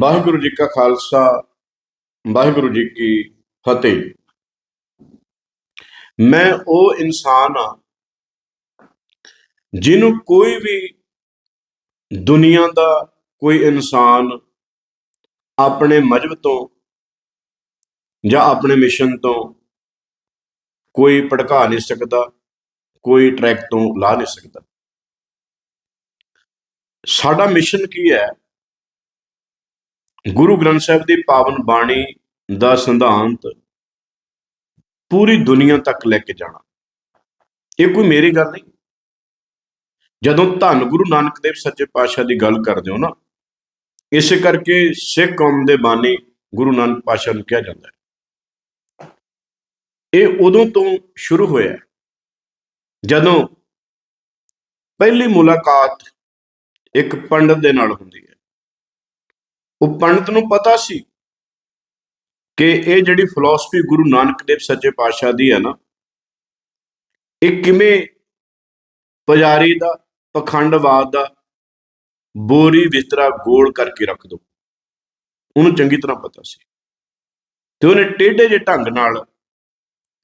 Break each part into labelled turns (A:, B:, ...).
A: ਵਾਹਿਗੁਰੂ ਜੀ ਕਾ ਖਾਲਸਾ, ਵਾਹਿਗੁਰੂ ਜੀ ਕੀ ਫਤਿਹ। ਮੈਂ ਉਹ ਇਨਸਾਨ ਆ ਜਿਹਨੂੰ ਕੋਈ ਵੀ ਦੁਨੀਆ ਦਾ ਕੋਈ ਇਨਸਾਨ ਆਪਣੇ ਮਜਬ ਤੋਂ ਜਾਂ ਆਪਣੇ ਮਿਸ਼ਨ ਤੋਂ ਕੋਈ ਭੜਕਾ ਨਹੀਂ ਸਕਦਾ, ਕੋਈ ਟਰੈਕ ਤੋਂ ਲਾ ਨਹੀਂ ਸਕਦਾ। ਸਾਡਾ ਮਿਸ਼ਨ ਕੀ ਹੈ? ਗੁਰੂ ਗ੍ਰੰਥ ਸਾਹਿਬ ਦੀ ਪਾਵਨ ਬਾਣੀ ਦਾ ਸਿਧਾਂਤ ਪੂਰੀ ਦੁਨੀਆ ਤੱਕ ਲੈ ਕੇ ਜਾਣਾ। ਇਹ ਕੋਈ ਮੇਰੀ ਗੱਲ ਨਹੀਂ। ਜਦੋਂ ਧੰਨ ਗੁਰੂ ਨਾਨਕ ਦੇਵ ਸੱਚੇ ਪਾਤਸ਼ਾਹ ਦੀ ਗੱਲ ਕਰਦੇ ਹੋ ਨਾ, ਇਸੇ ਕਰਕੇ ਸਿੱਖ ਕੌਮ ਦੇ ਬਾਣੀ ਗੁਰੂ ਨਾਨਕ ਪਾਤਸ਼ਾਹ ਨੂੰ ਕਿਹਾ ਜਾਂਦਾ ਹੈ। ਇਹ ਉਦੋਂ ਤੋਂ ਸ਼ੁਰੂ ਹੋਇਆ ਜਦੋਂ ਪਹਿਲੀ ਮੁਲਾਕਾਤ ਇੱਕ ਪੰਡਤ ਦੇ ਨਾਲ ਹੁੰਦੀ ਹੈ। ਉਹ ਪੰਡਤ ਨੂੰ ਪਤਾ ਸੀ ਕਿ ਇਹ ਜਿਹੜੀ ਫਿਲਾਸਫੀ ਗੁਰੂ ਨਾਨਕ ਦੇਵ ਸੱਚੇ ਪਾਤਸ਼ਾਹ ਦੀ ਹੈ ਨਾ, ਇਹ ਕਿਵੇਂ ਪੁਜਾਰੀ ਦਾ, ਪਖੰਡਵਾਦ ਦਾ ਬੋਰੀ ਬਿਸਤਰਾ ਗੋਲ ਕਰਕੇ ਰੱਖ ਦੋ। ਉਹਨੂੰ ਚੰਗੀ ਤਰ੍ਹਾਂ ਪਤਾ ਸੀ। ਤੇ ਉਹਨੇ ਟੇਢੇ ਜਿਹੇ ਢੰਗ ਨਾਲ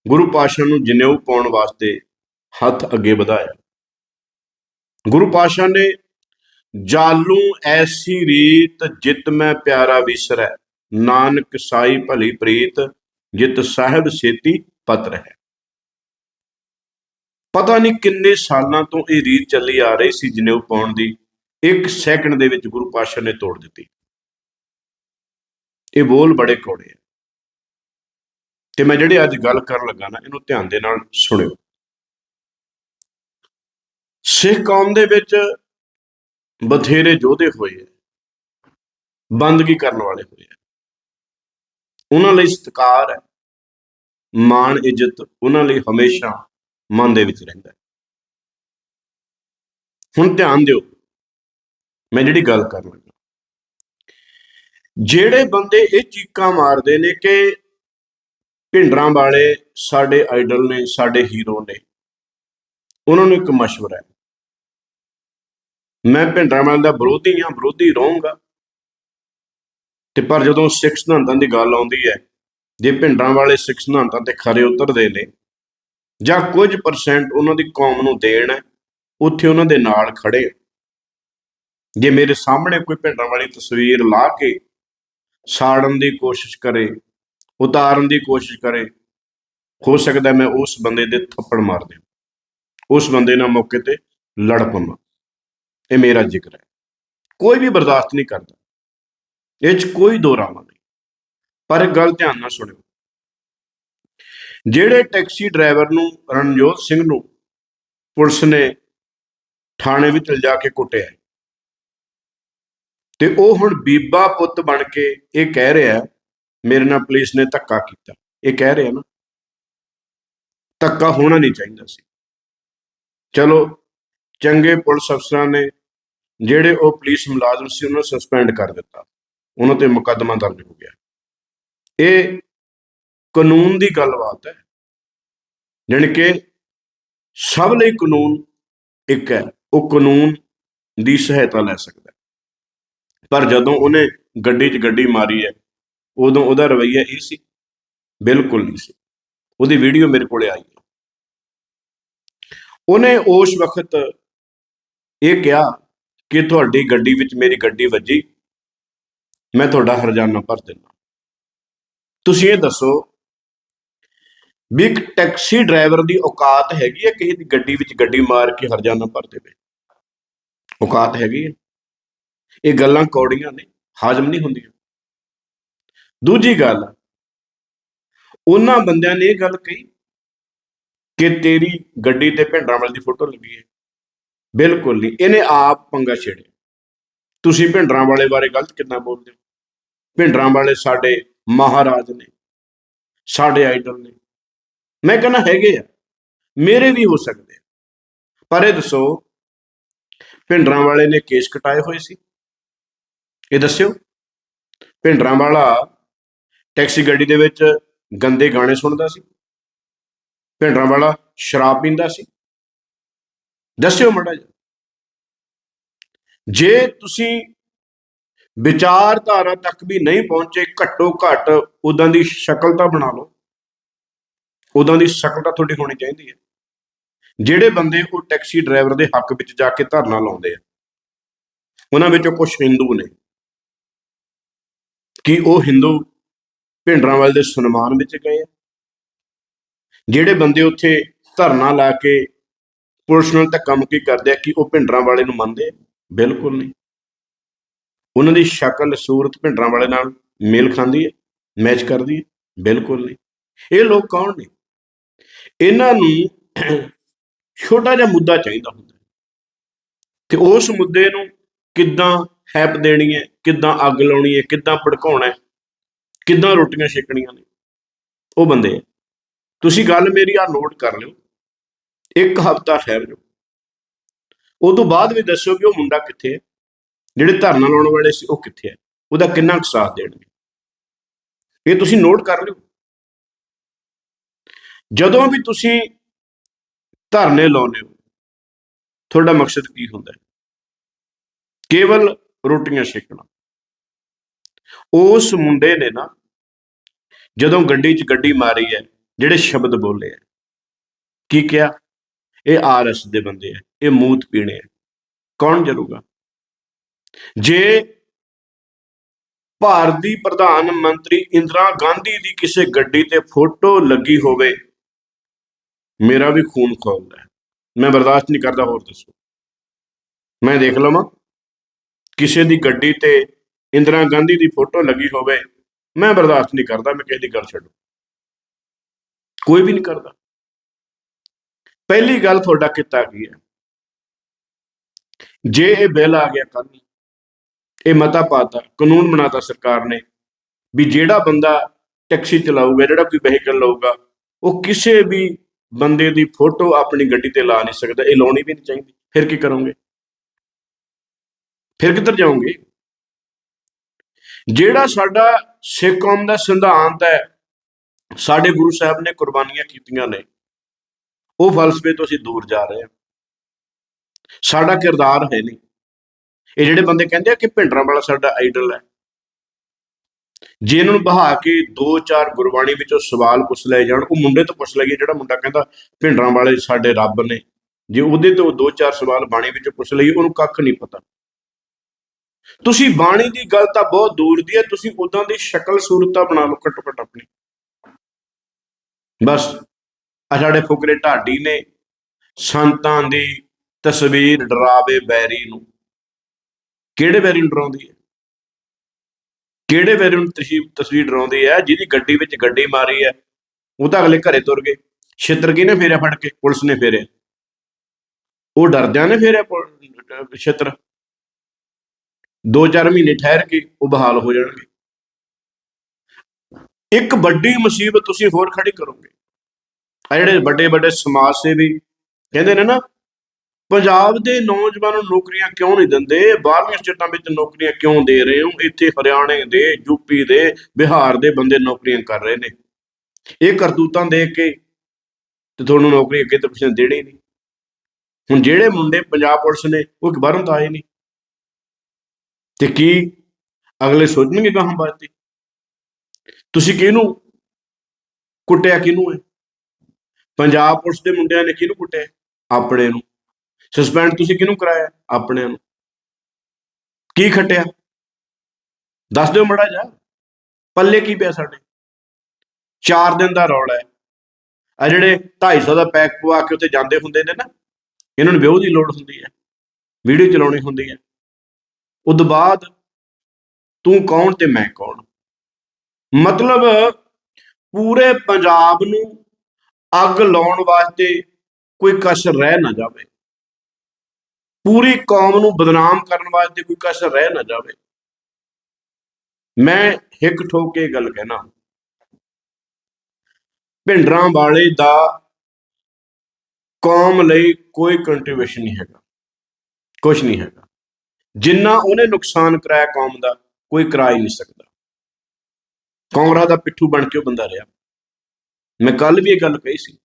A: ਗੁਰੂ ਪਾਤਸ਼ਾਹ ਨੂੰ ਜਨੇਊ ਪਾਉਣ ਵਾਸਤੇ ਹੱਥ ਅੱਗੇ ਵਧਾਇਆ। ਗੁਰੂ ਪਾਤਸ਼ਾਹ ਨੇ ਜਾਲੂ ਐਸੀ ਰੀਤ ਜਿਤ ਮੈਂ ਪਿਆਰਾ ਵਿਸਰੈ। ਨਾਨਕ ਸਾਈ ਭਲੀ ਪ੍ਰੀਤ, ਜਿਤ ਸਾਹਿਬ ਸੇਤੀ ਪਤ ਰਹਿ। ਪਤਾ ਨਹੀਂ ਕਿੰਨੇ ਸਾਲਾਂ ਤੋਂ ਇਹ ਰੀਤ ਚੱਲੀ ਆ ਰਹੀ ਸੀ ਜਨੇਊ ਪਾਉਣ ਦੀ। ਇੱਕ ਸੈਕਿੰਡ ਦੇ ਵਿੱਚ ਗੁਰੂ ਪਾਤਸ਼ਾਹ ਨੇ ਤੋੜ ਦਿੱਤੀ। ਇਹ ਬੋਲ ਬੜੇ ਕੌੜੇ ਆ। ਤੇ ਮੈਂ ਜਿਹੜੇ ਅੱਜ ਗੱਲ ਕਰਨ ਲੱਗਾ ਨਾ, ਇਹਨੂੰ ਧਿਆਨ ਦੇ ਨਾਲ ਸੁਣਿਓ। ਸਿੱਖ ਕੌਮ ਦੇ ਵਿੱਚ ਬਥੇਰੇ ਯੋਧੇ ਹੋਏ ਆ ਬੰਦਗੀ ਕਰਨ ਵਾਲੇ ਹੋਏ ਆ ਉਹਨਾਂ ਲਈ ਸਤਿਕਾਰ ਹੈ। ਮਾਣ, ਇੱਜ਼ਤ ਉਹਨਾਂ ਲਈ ਹਮੇਸ਼ਾ ਮਨ ਦੇ ਵਿੱਚ ਰਹਿੰਦਾ ਹੈ। ਹੁਣ ਧਿਆਨ ਦਿਓ, ਮੈਂ ਜਿਹੜੀ ਗੱਲ ਕਰਨ ਲੱਗਾ ਜਿਹੜੇ ਬੰਦੇ ਇਹ ਚੀਕਾਂ ਮਾਰਦੇ ਨੇ ਕਿ ਭਿੰਡਰਾਂ ਵਾਲੇ ਸਾਡੇ ਆਈਡਲ ਨੇ, ਸਾਡੇ ਹੀਰੋ ਨੇ, ਉਹਨਾਂ ਨੂੰ ਇੱਕ ਮਸ਼ਵਰਾ ਹੈ। ਮੈਂ ਭਿੰਡਰਾਂ ਵਾਲੇ ਦਾ ਵਿਰੋਧੀ ਹਾਂ, ਵਿਰੋਧੀ ਰਹੂੰਗਾ। ਤੇ ਪਰ ਜਦੋਂ ਸਿੱਖ ਸਿਧਾਂਤਾਂ ਦੀ ਗੱਲ ਆਉਂਦੀ ਹੈ, ਜੇ ਭਿੰਡਰਾਂ ਵਾਲੇ ਸਿੱਖ ਸਿਧਾਂਤਾਂ ਤੇ ਖਰੇ ਉਤਰਦੇ ਨੇ, ਜਾਂ ਕੁਝ ਪਰਸੈਂਟ ਉਹਨਾਂ ਦੀ ਕੌਮ ਨੂੰ ਦੇਣ ਹੈ ਉੱਥੇ ਉਹਨਾਂ ਦੇ ਨਾਲ ਖੜੇ ਜੇ ਮੇਰੇ ਸਾਹਮਣੇ ਕੋਈ ਭਿੰਡਰਾਂ ਵਾਲੀ ਤਸਵੀਰ ਲਾ ਕੇ ਸਾੜਨ ਦੀ ਕੋਸ਼ਿਸ਼ ਕਰੇ, ਉਤਾਰਨ ਦੀ ਕੋਸ਼ਿਸ਼ ਕਰੇ, ਹੋ ਸਕਦਾ ਮੈਂ ਉਸ ਬੰਦੇ ਦੇ ਥੱਪੜ ਮਾਰ ਦਿਆਂ ਉਸ ਬੰਦੇ ਨਾਲ ਮੌਕੇ ਤੇ ਲੜ ਪਵਾਂ। ਇਹ ਮੇਰਾ ਜ਼ਿਕਰ ਹੈ। ਕੋਈ ਵੀ ਬਰਦਾਸ਼ਤ ਨਹੀਂ ਕਰਦਾ। ਇਹ ਚ ਕੋਈ ਦੋ ਰਾਵਾਂ ਨਹੀਂ। ਪਰ ਇੱਕ ਗੱਲ ਧਿਆਨ ਨਾਲ ਸੁਣਿਓ। ਜਿਹੜੇ ਟੈਕਸੀ ਡਰਾਈਵਰ ਨੂੰ ਰਣਜੋਤ ਸਿੰਘ ਨੂੰ ਪੁਲਿਸ ਨੇ ਥਾਣੇ ਵਿੱਚ ਲਿਜਾ ਕੇ ਕੁੱਟਿਆ ਤੇ ਉਹ ਹੁਣ ਬੀਬਾ ਪੁੱਤ ਬਣ ਕੇ ਇਹ ਕਹਿ ਰਿਹਾ ਮੇਰੇ ਨਾਲ ਪੁਲਿਸ ਨੇ ਧੱਕਾ ਕੀਤਾ। ਇਹ ਕਹਿ ਰਿਹਾ ਨਾ ਧੱਕਾ ਹੋਣਾ ਨਹੀਂ ਚਾਹੀਦਾ ਸੀ। ਚਲੋ ਚੰਗੇ ਪੁਲਿਸ ਅਫਸਰਾਂ ਨੇ ਜਿਹੜੇ ਉਹ ਪੁਲਿਸ ਮੁਲਾਜ਼ਮ ਸੀ, ਉਹਨਾਂ ਨੂੰ ਸਸਪੈਂਡ ਕਰ ਦਿੱਤਾ। ਉਹਨਾਂ ਤੇ ਮੁਕੱਦਮਾ ਦਰਜ ਹੋ ਗਿਆ। ਇਹ ਕਾਨੂੰਨ ਦੀ ਗੱਲਬਾਤ ਹੈ। ਜਾਣੀ ਕਿ ਸਭ ਲਈ ਕਾਨੂੰਨ ਇੱਕ ਹੈ। ਉਹ ਕਾਨੂੰਨ ਦੀ ਸਹਾਇਤਾ ਲੈ ਸਕਦਾ ਪਰ ਜਦੋਂ ਉਹਨੇ ਗੱਡੀ 'ਚ ਗੱਡੀ ਮਾਰੀ ਹੈ, ਉਦੋਂ ਉਹਦਾ ਰਵੱਈਆ ਇਹ ਸੀ। ਬਿਲਕੁਲ ਨਹੀਂ ਸੀ। ਉਹਦੀ ਵੀਡੀਓ ਮੇਰੇ ਕੋਲੇ ਆਈ ਹੈ। ਉਹਨੇ ਉਸ ਵਕਤ ਇਹ ਕਿਹਾ ਕਿ ਤੁਹਾਡੀ ਗੱਡੀ ਵਿੱਚ ਮੇਰੀ ਗੱਡੀ ਵੱਜੀ, ਮੈਂ ਤੁਹਾਡਾ ਹਰਜਾਨਾ ਭਰ ਦਿੰਦਾ। ਤੁਸੀਂ ਇਹ ਦੱਸੋ ਵੀ ਇੱਕ ਟੈਕਸੀ ਡਰਾਈਵਰ ਦੀ ਔਕਾਤ ਹੈਗੀ ਹੈ ਕਿਸੇ ਦੀ ਗੱਡੀ ਵਿੱਚ ਗੱਡੀ ਮਾਰ ਕੇ ਹਰਜਾਨਾ ਭਰ ਦੇਵੇ? ਔਕਾਤ ਹੈਗੀ ਹੈ। ਇਹ ਗੱਲਾਂ ਕੌੜੀਆਂ ਨੇ, ਹਾਜ਼ਮ ਨਹੀਂ ਹੁੰਦੀਆਂ। ਦੂਜੀ ਗੱਲ, ਉਹਨਾਂ ਬੰਦਿਆਂ ਨੇ ਇਹ ਗੱਲ ਕਹੀ ਕਿ ਤੇਰੀ ਗੱਡੀ ਤੇ ਭਿੰਡਰਾਂ ਵਾਲੀ ਦੀ ਫੋਟੋ ਲੱਗੀ ਹੈ। ਬਿਲਕੁਲ ਨਹੀਂ। ਇਹਨੇ ਆਪ ਪੰਗਾ ਛੇੜਿਆ। ਤੁਸੀਂ ਭਿੰਡਰਾਂ ਵਾਲੇ ਬਾਰੇ ਗਲਤ ਕਿੰਨਾ ਬੋਲਦੇ ਹੋ? ਭਿੰਡਰਾਂ ਵਾਲੇ ਸਾਡੇ ਮਹਾਰਾਜ ਨੇ, ਸਾਡੇ ਆਈਡਲ ਨੇ। ਮੈਂ ਕਹਿੰਦਾ ਹੈਗੇ ਆ, ਮੇਰੇ ਵੀ ਹੋ ਸਕਦੇ ਆ। ਪਰ ਇਹ ਦੱਸੋ, ਭਿੰਡਰਾਂ ਵਾਲੇ ਨੇ ਕੇਸ ਕਟਾਏ ਹੋਏ ਸੀ? ਇਹ ਦੱਸਿਓ। ਭਿੰਡਰਾਂ ਵਾਲਾ ਟੈਕਸੀ ਗੱਡੀ ਦੇ ਵਿੱਚ ਗੰਦੇ ਗਾਣੇ ਸੁਣਦਾ ਸੀ? ਭਿੰਡਰਾਂ ਵਾਲਾ ਸ਼ਰਾਬ ਪੀਂਦਾ ਸੀ? ਦੱਸਿਓ ਮੜਾ ਜੀ ਜੇ ਤੁਸੀਂ ਵਿਚਾਰਧਾਰਾ ਤੱਕ ਵੀ ਨਹੀਂ ਪਹੁੰਚੇ, ਘੱਟੋ ਘੱਟ ਉਦਾਂ ਦੀ ਸ਼ਕਲ ਤਾਂ ਬਣਾ ਲਓ। ਉਦਾਂ ਦੀ ਸ਼ਕਲ ਤਾਂ ਤੁਹਾਡੀ ਹੋਣੀ ਚਾਹੀਦੀ ਹੈ। ਜਿਹੜੇ ਬੰਦੇ ਉਹ ਟੈਕਸੀ ਡਰਾਈਵਰ ਦੇ ਹੱਕ ਵਿੱਚ ਜਾ ਕੇ ਧਰਨਾ ਲਾਉਂਦੇ ਆ, ਉਹਨਾਂ ਵਿੱਚੋਂ ਕੁਝ ਹਿੰਦੂ ਨੇ। ਕਿ ਉਹ ਹਿੰਦੂ ਭਿੰਡਰਾਂਵਾਲੇ ਦੇ ਸਨਮਾਨ ਵਿੱਚ ਗਏ ਆ? ਜਿਹੜੇ ਬੰਦੇ ਉੱਥੇ ਧਰਨਾ ਲਾ ਕੇ ਪੁਲਿਸ ਨਾਲ ਧੱਕਾ ਮੁੱਕੀ ਕਰਦੇ ਆ ਕਿ ਉਹ ਭਿੰਡਰਾਂ ਵਾਲੇ ਨੂੰ ਮੰਨਦੇ ਆ? ਬਿਲਕੁਲ ਨਹੀਂ। ਉਹਨਾਂ ਦੀ ਸ਼ਕਲ, ਸੂਰਤ ਭਿੰਡਰਾਂ ਵਾਲੇ ਨਾਲ ਮੇਲ ਖਾਂਦੀ ਹੈ ਮੈਚ ਕਰਦੀ ਹੈ ਬਿਲਕੁਲ ਨਹੀਂ। ਇਹ ਲੋਕ ਕੌਣ ਨੇ? ਇਹਨਾਂ ਨੂੰ ਛੋਟਾ ਜਿਹਾ ਮੁੱਦਾ ਚਾਹੀਦਾ ਹੁੰਦਾ ਹੈ। ਤੇ ਉਸ ਮੁੱਦੇ ਨੂੰ ਕਿੱਦਾਂ ਹੈਪ ਦੇਣੀ ਹੈ, ਕਿੱਦਾਂ ਅੱਗ ਲਾਉਣੀ ਹੈ, ਕਿੱਦਾਂ ਭੜਕਾਉਣਾ ਹੈ, ਕਿੱਦਾਂ ਰੋਟੀਆਂ ਛੇਕਣੀਆਂ ਨੇ। ਉਹ ਬੰਦੇ ਆ। ਤੁਸੀਂ ਗੱਲ ਮੇਰੀ ਆ ਨੋਟ ਕਰ ਲਿਓ। ਇੱਕ ਹਫ਼ਤਾ ਠਹਿਰ ਜਾਓ। ਉਹ ਤੋਂ ਬਾਅਦ ਵੀ ਦੱਸੋ ਕਿ ਉਹ ਮੁੰਡਾ ਕਿੱਥੇ ਹੈ? ਜਿਹੜੇ ਧਰਨਾ ਲਾਉਣ ਵਾਲੇ ਸੀ, ਉਹ ਕਿੱਥੇ ਹੈ? ਉਹਦਾ ਕਿੰਨਾ ਕੁ ਸਾਥ ਦੇਣਗੇ? ਇਹ ਤੁਸੀਂ ਨੋਟ ਕਰ ਲਿਓ। ਜਦੋਂ ਵੀ ਤੁਸੀਂ ਧਰਨੇ ਲਾਉਂਦੇ ਹੋ, ਤੁਹਾਡਾ ਮਕਸਦ ਕੀ ਹੁੰਦਾ ਹੈ? ਕੇਵਲ ਰੋਟੀਆਂ ਛੇਕਣਾ। ਉਸ ਮੁੰਡੇ ਨੇ ਨਾ, ਜਦੋਂ ਗੱਡੀ 'ਚ ਗੱਡੀ ਮਾਰੀ ਹੈ, ਜਿਹੜੇ ਸ਼ਬਦ ਬੋਲੇ ਹੈ, ਕੀ ਕਿਹਾ? ਇਹ ਆਰਐਸ ਦੇ ਬੰਦੇ ਆ, ਇਹ ਮੂਤ ਪੀਣੇ ਆ। ਕੌਣ ਜਰੂਗਾ? ਜੇ ਭਾਰਤ ਦੀ ਪ੍ਰਧਾਨ ਮੰਤਰੀ ਇੰਦਰਾ ਗਾਂਧੀ ਦੀ ਕਿਸੇ ਗੱਡੀ ਤੇ ਫੋਟੋ ਲੱਗੀ ਹੋਵੇ, ਮੇਰਾ ਵੀ ਖੂਨ ਖੋਲਦਾ ਹੈ। ਮੈਂ ਬਰਦਾਸ਼ਤ ਨਹੀਂ ਕਰਦਾ, ਹੋਰ ਦੱਸੋ। ਮੈਂ ਦੇਖ ਲਵਾਂ, ਕਿਸੇ ਦੀ ਗੱਡੀ ਤੇ ਇੰਦਰਾ ਗਾਂਧੀ ਦੀ ਫੋਟੋ ਲੱਗੀ ਹੋਵੇ, ਮੈਂ ਬਰਦਾਸ਼ਤ ਨਹੀਂ ਕਰਦਾ, ਮੈਂ ਕਿਸੇ ਦੀ ਗੱਲ ਛੱਡੋ। ਕੋਈ ਵੀ ਨਹੀਂ ਕਰਦਾ। ਪਹਿਲੀ ਗੱਲ ਤੁਹਾਡਾ ਕਿੱਤਾ ਕੀ ਹੈ? ਜੇ ਇਹ ਬਿੱਲ ਆ ਗਿਆ ਕੱਲ ਇਹ ਮਤਾ ਪਾਤਾ, ਕਾਨੂੰਨ ਬਣਾਤਾ ਸਰਕਾਰ ਨੇ ਵੀ ਜਿਹੜਾ ਬੰਦਾ ਟੈਕਸੀ ਚਲਾਊਗਾ, ਜਿਹੜਾ ਕੋਈ ਵਹੀਕਲ ਲਊਗਾ, ਉਹ ਕਿਸੇ ਵੀ ਬੰਦੇ ਦੀ ਫੋਟੋ ਆਪਣੀ ਗੱਡੀ ਤੇ ਲਾ ਨਹੀਂ ਸਕਦਾ, ਇਹ ਲਾਉਣੀ ਵੀ ਨਹੀਂ ਚਾਹੀਦੀ। ਫਿਰ ਕੀ ਕਰੋਗੇ? ਫਿਰ ਕਿੱਧਰ ਜਾਓਗੇ? ਜਿਹੜਾ ਸਾਡਾ ਸਿੱਖ ਕੌਮ ਦਾ ਸਿਧਾਂਤ ਹੈ, ਸਾਡੇ ਗੁਰੂ ਸਾਹਿਬ ਨੇ ਕੁਰਬਾਨੀਆਂ ਕੀਤੀਆਂ ਨੇ ਉਹ ਫਲਸਫੇ ਤੋਂ ਅਸੀਂ ਦੂਰ ਜਾ ਰਹੇ ਹਾਂ। ਸਾਡਾ ਕਿਰਦਾਰ ਹੈ ਨਹੀਂ। ਇਹ ਜਿਹੜੇ ਬੰਦੇ ਕਹਿੰਦੇ ਆ ਕਿ ਭਿੰਡਰਾਂ ਵਾਲਾ ਸਾਡਾ ਆਈਡਲ ਹੈ। ਜੇ ਇਹਨਾਂ ਨੂੰ ਬਹਾ ਕੇ ਦੋ ਚਾਰ ਗੁਰਬਾਣੀ ਵਿੱਚੋਂ ਸਵਾਲ ਪੁੱਛ ਲਏ ਜਾਣ, ਉਹ ਮੁੰਡੇ ਤੋਂ ਪੁੱਛ ਲਈਏ, ਜਿਹੜਾ ਮੁੰਡਾ ਕਹਿੰਦਾ ਭਿੰਡਰਾਂ ਵਾਲੇ ਸਾਡੇ ਰੱਬ ਨੇ। ਜੇ ਉਹਦੇ ਤੋਂ ਦੋ ਚਾਰ ਸਵਾਲ ਬਾਣੀ ਵਿੱਚੋਂ ਪੁੱਛ ਲਈਏ, ਉਹਨੂੰ ਕੱਖ ਨਹੀਂ ਪਤਾ। ਤੁਸੀਂ ਬਾਣੀ ਦੀ ਗੱਲ ਤਾਂ ਬਹੁਤ ਦੂਰ ਦੀ ਹੈ, ਤੁਸੀਂ ਉਦਾਂ ਦੀ ਸ਼ਕਲ ਸੂਰਤਤਾ ਬਣਾ ਲਓ ਘੱਟੋ ਘੱਟ ਆਪਣੀ। ਬਸ। ਆ ਸਾਡੇ ਫੁਕਰੇ ਢਾਡੀ ਨੇ, ਸੰਤਾਂ ਦੀ ਤਸਵੀਰ ਡਰਾਵੇ ਬੈਰੀ ਨੂੰ। ਕਿਹੜੇ ਬੈਰੀ ਨੂੰ ਡਰਾਉਂਦੀ ਹੈ? ਕਿਹੜੇ ਬੈਰੀ ਨੂੰ ਤਸ਼ੀ- ਤਸਵੀਰ ਡਰਾਉਂਦੀ ਹੈ? ਜਿਹਦੀ ਗੱਡੀ ਵਿੱਚ ਗੱਡੀ ਮਾਰੀ ਹੈ। ਉਹ ਤਾਂ ਅਗਲੇ ਘਰੇ ਤੁਰ ਗਏ। ਛਿੱਤਰ ਕਿਹਨੇ ਫੇਰਿਆ ਫੜ ਕੇ? ਪੁਲਿਸ ਨੇ ਫੇਰਿਆ। ਉਹ ਡਰਦਿਆਂ ਨੇ ਫੇਰਿਆ ਛਿੱਤਰ। ਦੋ ਚਾਰ ਮਹੀਨੇ ਠਹਿਰ ਕੇ ਉਹ ਬਹਾਲ ਹੋ ਜਾਣਗੇ। ਇੱਕ ਵੱਡੀ ਮੁਸੀਬਤ ਤੁਸੀਂ ਹੋਰ ਖੜੀ ਕਰੋਗੇ। ਆ ਜਿਹੜੇ ਵੱਡੇ ਵੱਡੇ ਸਮਾਜ ਸੇਵੀ ਕਹਿੰਦੇ ਨੇ ਨਾ, ਪੰਜਾਬ ਦੇ ਨੌਜਵਾਨਾਂ ਨੂੰ ਨੌਕਰੀਆਂ ਕਿਉਂ ਨਹੀਂ ਦਿੰਦੇ? ਬਾਹਰਲੀਆਂ ਸਟੇਟਾਂ ਵਿੱਚ ਨੌਕਰੀਆਂ ਕਿਉਂ ਦੇ ਰਹੇ ਹੋ? ਇੱਥੇ ਹਰਿਆਣੇ ਦੇ ਯੂਪੀ ਦੇ, ਬਿਹਾਰ ਦੇ ਬੰਦੇ ਨੌਕਰੀਆਂ ਕਰ ਰਹੇ ਨੇ। ਇਹ ਕਰਤੂਤਾਂ ਦੇਖ ਕੇ ਤੇ ਤੁਹਾਨੂੰ ਨੌਕਰੀ ਅੱਗੇ ਤੋਂ ਪਿੱਛੇ ਦੇਣੀ ਨਹੀਂ। ਹੁਣ ਜਿਹੜੇ ਮੁੰਡੇ ਪੰਜਾਬ ਪੁਲਿਸ ਨੇ, ਉਹ ਬਾਹਰੋਂ ਤਾਂ ਆਏ ਨਹੀਂ। ਤੇ ਕੀ ਅਗਲੇ ਸੋਚਣਗੇ ਕਹਾਂ ਬਾਤੀ ਤੁਸੀਂ ਕਿਹਨੂੰ ਕੁੱਟਿਆ, ਕਿਹਨੂੰ ਹੈ ਪੰਜਾਬ ਪੁਲਿਸ ਦੇ ਮੁੰਡਿਆਂ ਨੇ ਕਿਹਨੂੰ ਕੁੱਟਿਆ? ਆਪਣੇ ਨੂੰ। ਸਸਪੈਂਡ ਤੁਸੀਂ ਕਿਹਨੂੰ ਕਰਾਇਆ? ਆਪਣੇ ਨੂੰ। ਕੀ ਖੱਟਿਆ? ਦੱਸ ਦਿਓ ਮੜਾ ਜਾ ਪੱਲੇ ਕੀ ਪਿਆ ਸਾਡੇ? 4 ਦਿਨ ਦਾ ਰੌਲਾ ਹੈ। ਆ ਜਿਹੜੇ 250 ਦਾ ਪੈਕ ਪਵਾ ਕੇ ਉੱਥੇ ਜਾਂਦੇ ਹੁੰਦੇ ਨੇ ਨਾ, ਇਹਨਾਂ ਨੂੰ ਵਿਊ ਦੀ ਲੋੜ ਹੁੰਦੀ ਹੈ। ਵੀਡੀਓ ਚਲਾਉਣੀ ਹੁੰਦੀ ਹੈ। ਉਦੋਂ ਬਾਅਦ ਤੂੰ ਕੌਣ ਤੇ ਮੈਂ ਕੌਣ? ਮਤਲਬ ਪੂਰੇ ਪੰਜਾਬ ਨੂੰ ਅੱਗ ਲਾਉਣ ਵਾਸਤੇ ਕੋਈ ਕਸ਼ ਰਹਿ ਨਾ ਜਾਵੇ। ਪੂਰੀ ਕੌਮ ਨੂੰ ਬਦਨਾਮ ਕਰਨ ਵਾਸਤੇ ਕੋਈ ਕਸ਼ ਰਹਿ ਨਾ ਜਾਵੇ। ਮੈਂ ਹਿੱਕ ਠੋਕ ਕੇ ਇਹ ਗੱਲ ਕਹਿਣਾ। ਭਿੰਡਰਾਂ ਵਾਲੇ ਦਾ ਕੌਮ ਲਈ ਕੋਈ ਕੰਟਰੀਬਿਊਸ਼ਨ ਨਹੀਂ ਹੈਗਾ। ਕੁਝ ਨਹੀਂ ਹੈਗਾ। ਜਿੰਨਾ ਉਹਨੇ ਨੁਕਸਾਨ ਕਰਾਇਆ ਕੌਮ ਦਾ, ਕੋਈ ਕਰਾ ਹੀ ਨਹੀਂ ਸਕਦਾ। ਕੌਮਰਾ ਦਾ ਪਿੱਠੂ ਬਣ ਕੇ ਉਹ ਬੰਦਾ ਰਿਹਾ। ਮੈਂ ਕੱਲ ਵੀ ਇਹ ਗੱਲ ਕਹੀ ਸੀ।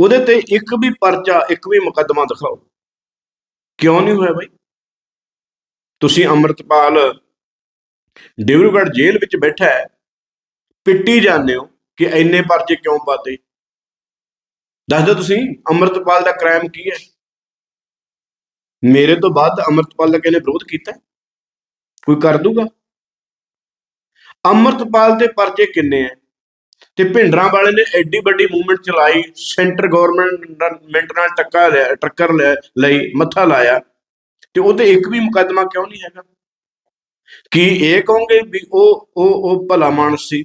A: ਉਹਦੇ ਤੇ ਇੱਕ ਵੀ ਪਰਚਾ, ਇੱਕ ਵੀ ਮੁਕੱਦਮਾ ਦਿਖਾਓ। ਕਿਉਂ ਨਹੀਂ ਹੋਇਆ ਬਾਈ? ਤੁਸੀਂ ਅੰਮ੍ਰਿਤਪਾਲ ਡਿਬਰੂਗੜ੍ਹ ਜੇਲ੍ਹ ਵਿੱਚ ਬੈਠਾ ਹੈ, ਪਿੱਟੀ ਜਾਂਦੇ ਹੋ ਕਿ ਇੰਨੇ ਪਰਚੇ ਕਿਉਂ ਪਾਤੇ ਦੱਸ ਦਿਓ ਤੁਸੀਂ, ਅੰਮ੍ਰਿਤਪਾਲ ਦਾ ਕ੍ਰਾਈਮ ਕੀ ਹੈ? ਮੇਰੇ ਤੋਂ ਬਾਅਦ ਅੰਮ੍ਰਿਤਪਾਲ ਦਾ ਕਿਹਨੇ ਵਿਰੋਧ ਕੀਤਾ ਕੋਈ ਕਰ ਦੂਗਾ? ਅੰਮ੍ਰਿਤਪਾਲ ਦੇ ਪਰਚੇ ਕਿੰਨੇ ਹੈ? ਤੇ ਭਿੰਡਰਾਂ ਵਾਲੇ ਨੇ ਐਡੀ ਵੱਡੀ ਮੂਵਮੈਂਟ ਚਲਾਈ ਸੈਂਟਰ ਗਵਰਨਮੈਂਟ ਨਾਲ ਟੱਕਾ ਲਿਆ, ਟੱਕਰ ਲਿਆ- ਲਈ, ਮੱਥਾ ਲਾਇਆ। ਤੇ ਉਹਤੇ ਇੱਕ ਵੀ ਮੁਕੱਦਮਾ ਕਿਉਂ ਨਹੀਂ ਹੈਗਾ? ਕੀ ਇਹ ਕਹੋਗੇ ਵੀ ਉਹ ਉਹ ਉਹ ਭਲਾ ਮਾਨਸ ਸੀ?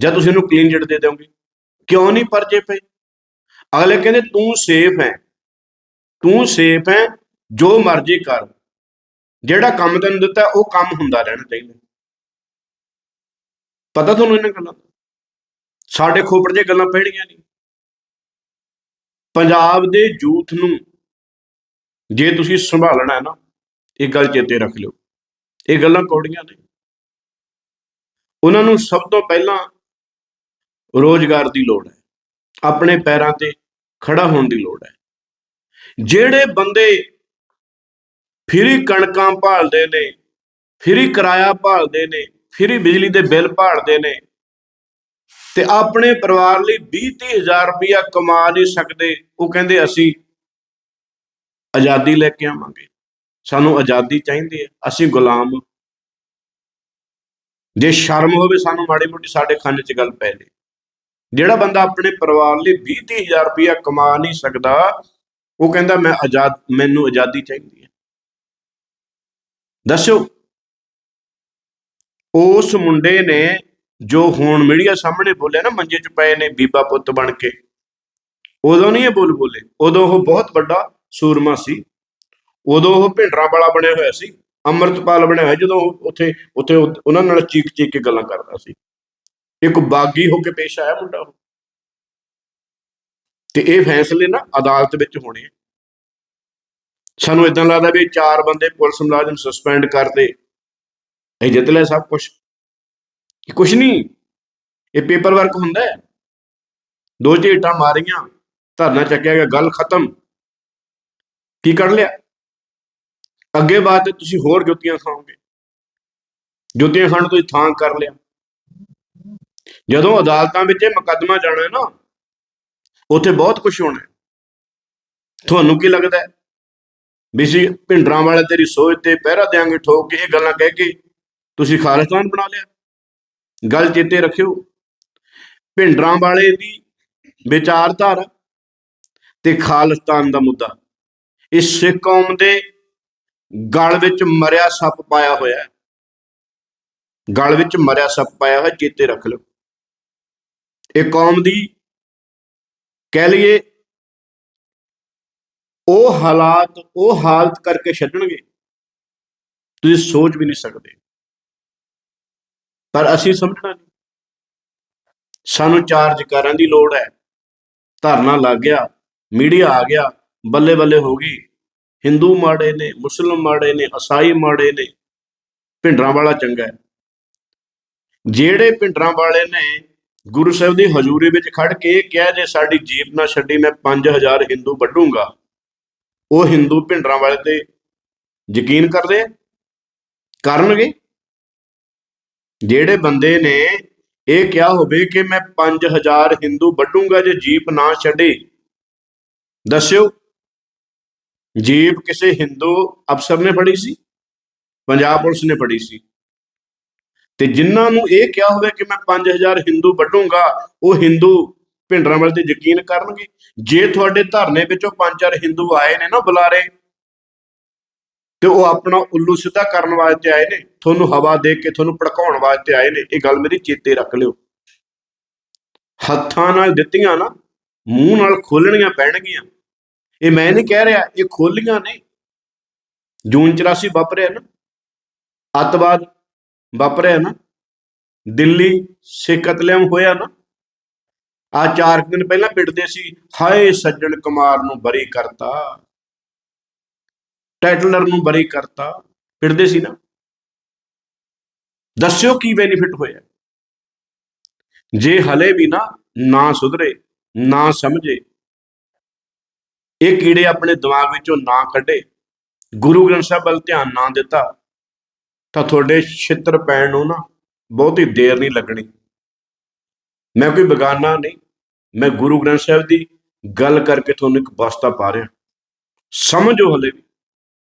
A: ਜਾਂ ਤੁਸੀਂ ਉਹਨੂੰ ਕਲੀਨ ਚਿੱਟ ਦੇ ਦਿਓਗੇ? ਕਿਉਂ ਨਹੀਂ ਪਰਚੇ ਪਏ? ਅਗਲੇ ਕਹਿੰਦੇ, ਤੂੰ ਸੇਫ ਹੈ। ਤੂੰ ਸੇਫ ਹੈ, ਜੋ ਮਰਜ਼ੀ ਕਰ। ਜਿਹੜਾ ਕੰਮ ਤੈਨੂੰ ਦਿੱਤਾ, ਉਹ ਕੰਮ ਹੁੰਦਾ ਰਹਿਣਾ ਚਾਹੀਦਾ ਪਤਾ ਤੁਹਾਨੂੰ ਇਹਨਾਂ ਗੱਲਾਂ ਦਾ? ਸਾਡੇ ਖੋਪੜ 'ਚ ਗੱਲਾਂ ਪੈਣੀਆਂ ਨਹੀਂ। ਪੰਜਾਬ ਦੇ ਯੂਥ ਨੂੰ ਜੇ ਤੁਸੀਂ ਸੰਭਾਲਣਾ ਹੈ ਨਾ, ਇਹ ਗੱਲ ਚੇਤੇ ਰੱਖ ਲਿਓ। ਇਹ ਗੱਲਾਂ ਕੌੜੀਆਂ ਨੇ। ਉਹਨਾਂ ਨੂੰ ਸਭ ਤੋਂ ਪਹਿਲਾਂ ਰੋਜ਼ਗਾਰ ਦੀ ਲੋੜ ਹੈ। ਆਪਣੇ ਪੈਰਾਂ ਤੇ ਖੜਾ ਹੋਣ ਦੀ ਲੋੜ ਹੈ। ਜਿਹੜੇ ਬੰਦੇ ਫਰੀ ਕਣਕਾਂ ਭਾਲਦੇ ਨੇ, ਫਰੀ ਕਿਰਾਇਆ ਭਾਲਦੇ ਨੇ, ਫਰੀ ਬਿਜਲੀ ਦੇ ਬਿੱਲ ਭਾਲਦੇ ਨੇ ਤੇ ਆਪਣੇ ਪਰਿਵਾਰ ਲਈ 20 ਹਜ਼ਾਰ ਰੁਪਇਆ ਕਮਾ ਨਹੀਂ ਸਕਦੇ। ਉਹ ਕਹਿੰਦੇ, ਅਸੀਂ ਆਜ਼ਾਦੀ ਲੈ ਕੇ ਆਵਾਂਗੇ। ਸਾਨੂੰ ਆਜ਼ਾਦੀ ਚਾਹੀਦੀ ਹੈ। ਅਸੀਂ ਗੁਲਾਮ ਜੇ ਸ਼ਰਮ ਹੋਵੇ ਸਾਨੂੰ ਮਾੜੀ ਮੋਟੀ ਸਾਡੇ ਖਾਨੇ 'ਚ ਗੱਲ ਪੈ ਜੇ। ਜਿਹੜਾ ਬੰਦਾ ਆਪਣੇ ਪਰਿਵਾਰ ਲਈ 20 ਹਜ਼ਾਰ ਰੁਪਇਆ ਕਮਾ ਨਹੀਂ ਸਕਦਾ, ਉਹ ਕਹਿੰਦਾ, ਮੈਂ ਆਜ਼ਾਦ, ਮੈਨੂੰ ਆਜ਼ਾਦੀ ਚਾਹੀਦੀ ਹੈ। ਦੱਸੋ ਉਸ ਮੁੰਡੇ ਨੇ ਜੋ ਹੁਣ ਮੀਡੀਆ ਸਾਹਮਣੇ ਬੋਲਿਆ ਨਾ, ਮੰਜੇ 'ਚ ਪਏ ਨੇ ਬੀਬਾ ਪੁੱਤ ਬਣ ਕੇ। ਉਦੋਂ ਨਹੀਂ ਇਹ ਬੋਲ ਬੋਲੇ। ਉਦੋਂ ਉਹ ਬਹੁਤ ਵੱਡਾ ਸੂਰਮਾ ਸੀ। ਉਦੋਂ ਉਹ ਭਿੰਡਰਾਂ ਵਾਲਾ ਬਣਿਆ ਹੋਇਆ ਸੀ, ਅੰਮ੍ਰਿਤਪਾਲ ਬਣਿਆ ਹੋਇਆ, ਜਦੋਂ ਉਹ ਉੱਥੇ ਉੱਥੇ ਉਹਨਾਂ ਨਾਲ ਚੀਕ ਚੀਕ ਕੇ ਗੱਲਾਂ ਕਰਦਾ ਸੀ। ਇੱਕ ਬਾਗੀ ਹੋ ਕੇ ਪੇਸ਼ ਆਇਆ ਮੁੰਡਾ ਉਹ। ਤੇ ਇਹ ਫੈਸਲੇ ਨਾ ਅਦਾਲਤ ਵਿੱਚ ਹੋਣੇ ਸਾਨੂੰ ਇਦਾਂ ਲੱਗਦਾ ਵੀ ਚਾਰ ਬੰਦੇ ਪੁਲਿਸ ਮੁਲਾਜ਼ਮ ਸਸਪੈਂਡ ਕਰਦੇ ਇਹ ਜਿੱਤ ਲਿਆ ਸਭ ਕੁਝ ਇਹ ਕੁਝ ਨਹੀਂ। ਇਹ ਪੇਪਰ ਵਰਕ ਹੁੰਦਾ ਹੈ। ਦੋ ਝੇਟਾਂ ਮਾਰੀਆਂ, ਧਰਨਾ ਚੱਕਿਆ ਗਿਆ, ਗੱਲ ਖਤਮ। ਕੀ ਕਰ ਲਿਆ? ਅੱਗੇ ਬਾਅਦ ਤੇ ਤੁਸੀਂ ਹੋਰ ਜੁੱਤੀਆਂ ਖਾਓਗੇ। ਜੁੱਤੀਆਂ ਖਾਣ ਤੋਂ ਥਾਂ ਕਰ ਲਿਆ। ਜਦੋਂ ਅਦਾਲਤਾਂ ਵਿੱਚ ਇਹ ਮੁਕੱਦਮਾ ਜਾਣਾ ਹੈ ਨਾ, ਉੱਥੇ ਬਹੁਤ ਕੁਝ ਹੋਣਾ ਤੁਹਾਨੂੰ ਕੀ ਲੱਗਦਾ ਹੈ? ਵੀ ਸੀ ਭਿੰਡਰਾਂ ਵਾਲੇ ਤੇਰੀ ਸੋਚ ਤੇ ਪਹਿਰਾ ਦੇਾਂਗੇ ਠੋਕ ਕੇ ਇਹ ਗੱਲਾਂ ਕਹਿ ਕੇ ਤੁਸੀਂ ਖਾਲਿਸਤਾਨ ਬਣਾ ਲਿਆ। ਗੱਲ ਚੇਤੇ ਰੱਖਿਓ। ਭਿੰਡਰਾਂ ਵਾਲੇ ਦੀ ਵਿਚਾਰਧਾਰਾ ਤੇ ਖਾਲਿਸਤਾਨ ਦਾ ਮੁੱਦਾ। ਇਹ ਸਿੱਖ ਕੌਮ ਦੇ ਗਲ ਵਿੱਚ ਮਰਿਆ ਸੱਪ ਪਾਇਆ ਹੋਇਆ ਹੈ। ਗਲ ਵਿੱਚ ਮਰਿਆ ਸੱਪ ਪਾਇਆ ਹੋਇਆ, ਚੇਤੇ ਰੱਖ ਲਓ। ਇਹ ਕੌਮ ਦੀ ਕਹਿ ਲਈਏ, ਉਹ ਹਾਲਾਤ, ਉਹ ਹਾਲਤ ਕਰਕੇ ਛੱਡਣਗੇ। ਤੁਸੀਂ ਸੋਚ ਵੀ ਨਹੀਂ ਸਕਦੇ। ਪਰ ਅਸੀਂ ਸਮਝਣਾ ਨਹੀਂ। ਸਾਨੂੰ ਚਾਰ ਜਕਾਰਾਂ ਦੀ ਲੋੜ ਹੈ। ਧਰਨਾ ਲੱਗ ਗਿਆ ਮੀਡੀਆ ਆ ਗਿਆ ਬੱਲੇ ਬੱਲੇ ਹੋ ਗਈ। ਹਿੰਦੂ ਮਾੜੇ ਨੇ ਮੁਸਲਮ ਮਾੜੇ ਨੇ ਈਸਾਈ ਮਾੜੇ ਨੇ। ਭਿੰਡਰਾਂ ਵਾਲਾ ਚੰਗਾ ਹੈ। ਜਿਹੜੇ ਭਿੰਡਰਾਂ ਵਾਲੇ ਨੇ ਗੁਰੂ ਸਾਹਿਬ ਦੀ ਹਜ਼ੂਰੀ ਵਿੱਚ ਖੜ ਕੇ ਕਿਹਾ ਜੇ ਸਾਡੀ ਜੀਪ ਨਾ ਛੱਡੀ ਮੈਂ 5000 ਹਿੰਦੂ ਵੱਢੂੰਗਾ। ਉਹ ਹਿੰਦੂ ਭਿੰਡਰਾਂ ਵਾਲੇ ਤੇ ਯਕੀਨ ਕਰਦੇ? ਕਰਨਗੇ? ਜਿਹੜੇ ਬੰਦੇ ਨੇ ਇਹ ਕਿਹਾ ਹੋਵੇ ਕਿ ਮੈਂ 5000 ਹਿੰਦੂ ਵੱਢੂਗਾ ਜੇ ਜੀਪ ਨਾ ਛੱਡੇ। ਦੱਸਿਓ, ਜੀਪ ਕਿਸੇ ਹਿੰਦੂ ਅਫਸਰ ਨੇ ਫੜੀ ਸੀ? ਪੰਜਾਬ ਪੁਲਿਸ ਨੇ ਫੜੀ ਸੀ। ਤੇ ਜਿਨ੍ਹਾਂ ਨੂੰ ਇਹ ਕਿਹਾ ਹੋਵੇ ਕਿ ਮੈਂ 5000 ਹਿੰਦੂ ਵੱਢੂਗਾ, ਉਹ ਹਿੰਦੂ ਭਿੰਡਰਾਂ ਵਾਲੇ ਤੇ ਯਕੀਨ ਕਰਨਗੇ। ਜੇ ਤੁਹਾਡੇ ਧਰਨੇ ਵਿੱਚੋਂ ਪੰਜ ਚਾਰ ਹਿੰਦੂ ਆਏ ਨੇ ਨਾ ਬੁਲਾਰੇ ਤੇ ਉਹ ਆਪਣਾ ਉੱਲੂ ਸਿੱਧਾ ਕਰਨ ਵਾਸਤੇ ਆਏ ਨੇ, ਤੁਹਾਨੂੰ ਹਵਾ ਦੇ ਕੇ, ਤੁਹਾਨੂੰ ਭੜਕਾਉਣ ਵਾਸਤੇ ਆਏ ਨੇ, ਇਹ ਗੱਲ ਮੇਰੀ ਚੇਤੇ ਰੱਖ ਲਿਓ। ਹੱਥਾਂ ਨਾਲ ਦਿੱਤੀਆਂ ਨਾ, ਮੂੰਹ ਨਾਲ ਖੋਲਣੀਆਂ ਪੈਣਗੀਆਂ। ਇਹ ਮੈਂ ਨਹੀਂ ਕਹਿ ਰਿਹਾ, ਇਹ ਖੋਲੀਆਂ ਨੇ। ਜੂਨ 84 ਵਾਪਰਿਆ ਨਾ, ਅੱਤਵਾਦ ਵਾਪਰਿਆ ਨਾ, ਦਿੱਲੀ ਸਿੱਖ ਕਤਲੇਆਮ ਹੋਇਆ ਨਾ। ਆ ਚਾਰ ਕੁ ਦਿਨ ਪਹਿਲਾਂ ਪਿੱਟਦੇ ਸੀ, ਹਾਏ ਸੱਜਣ ਕੁਮਾਰ ਨੂੰ ਬਰੀ ਕਰਤਾ। ਟਾਈਟਲਰ ਨੂੰ ਬਰੀ ਕਰਤਾ। ਫਿਰਦੇ ਸੀ ਨਾ। ਦੱਸਿਓ ਕੀ ਬੈਨੀਫਿਟ ਹੋਇਆ। ਜੇ ਹਲੇ ਵੀ ਨਾ ਨਾ ਸੁਧਰੇ, ਨਾ ਸਮਝੇ, ਇਹ ਕੀੜੇ ਆਪਣੇ ਦਿਮਾਗ ਵਿੱਚੋਂ ਨਾ ਕੱਢੇ, ਗੁਰੂ ਗ੍ਰੰਥ ਸਾਹਿਬ ਵੱਲ ਧਿਆਨ ਨਾ ਦਿੱਤਾ, ਤਾਂ ਤੁਹਾਡੇ ਛਿੱਤਰ ਪੈਣ ਨੂੰ ਨਾ ਬਹੁਤੀ ਦੇਰ ਨਹੀਂ ਲੱਗਣੀ। ਮੈਂ ਕੋਈ ਬਗਾਨਾ ਨਹੀਂ, ਮੈਂ ਗੁਰੂ ਗ੍ਰੰਥ ਸਾਹਿਬ ਦੀ ਗੱਲ ਕਰਕੇ ਤੁਹਾਨੂੰ ਇੱਕ ਵਸਤਾ ਪਾ ਰਿਹਾ। ਸਮਝੋ ਹਲੇ ਵੀ।